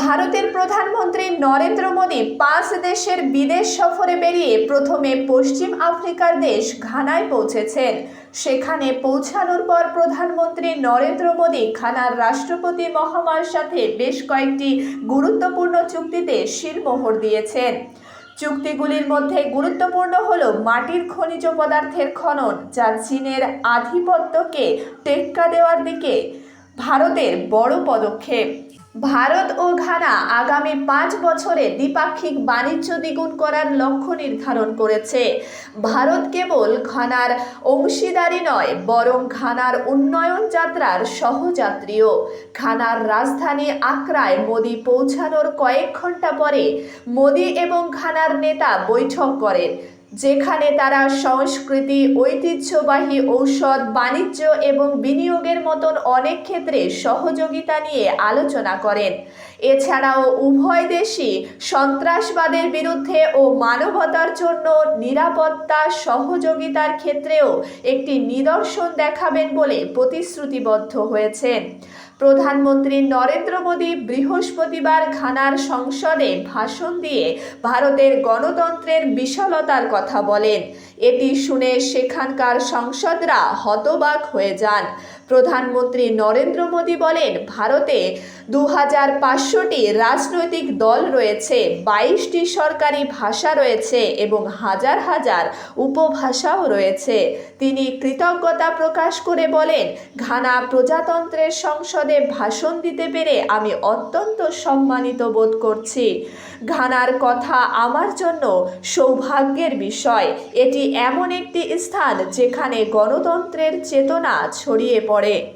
ভারতের প্রধানমন্ত্রী নরেন্দ্র মোদী পাঁচ দেশের বিদেশ সফরে বেরিয়ে প্রথমে পশ্চিম আফ্রিকার দেশ ঘানায় পৌঁছেছেন। সেখানে পৌঁছানোর পর প্রধানমন্ত্রী নরেন্দ্র মোদী ঘানার রাষ্ট্রপতি মহামার সাথে বেশ কয়েকটি গুরুত্বপূর্ণ চুক্তিতে শিলমোহর দিয়েছেন। চুক্তিগুলির মধ্যে গুরুত্বপূর্ণ হল মাটির খনিজ পদার্থের খনন, যা চীনের আধিপত্যকে টেক্কা দেওয়ার দিকে ভারতের বড় পদক্ষেপ। ভারত ও ঘানা আগামী পাঁচ বছরে দ্বিপাক্ষিক বাণিজ্য দ্বিগুণ করার লক্ষ্য নির্ধারণ করেছে। ভারত কেবল ঘানার অংশীদারি নয়, বরং ঘানার উন্নয়ন যাত্রার সহযাত্রীও। ঘানার রাজধানী আক্রায় মোদি পৌঁছানোর কয়েক ঘণ্টা পরে মোদি এবং ঘানার নেতা বৈঠক করেন। যেখানে তারা সংস্কৃতি, ঐতিহ্যবাহী ঔষধ, বাণিজ্য এবং বিনিয়োগের মতন অনেক ক্ষেত্রে সহযোগিতা নিয়ে আলোচনা করেন। এছাড়াও উভয় দেশই সন্ত্রাসবাদের বিরুদ্ধে ও মানবতার জন্য নিরাপত্তা, সহযোগিতার ক্ষেত্রেও একটি নিদর্শন দেখাবেন বলে প্রতিশ্রুতিবদ্ধ হয়েছেন। প্রধানমন্ত্রী নরেন্দ্র মোদী বৃহস্পতিবার ঘানার সংসদে ভাষণ দিয়ে ভারতের গণতন্ত্রের বিশালতার কথা বলেন। এটি শুনে সেখানকার সংসদরা হতবাক হয়ে যান। প্রধানমন্ত্রী নরেন্দ্র মোদী বলেন, ভারতে দু হাজার পাঁচশোটি রাজনৈতিক দল রয়েছে, বাইশটি সরকারি ভাষা রয়েছে এবং হাজার হাজার উপভাষাও রয়েছে। তিনি কৃতজ্ঞতা প্রকাশ করে বলেন, ঘানা প্রজাতন্ত্রের সংসদে ভাষণ দিতে পেরে আমি অত্যন্ত সম্মানিত বোধ করছি। ঘানার কথা আমার জন্য সৌভাগ্যের বিষয়। এমন একটি স্থান যেখানে গণতন্ত্রের চেতনা ছড়িয়ে পড়ে।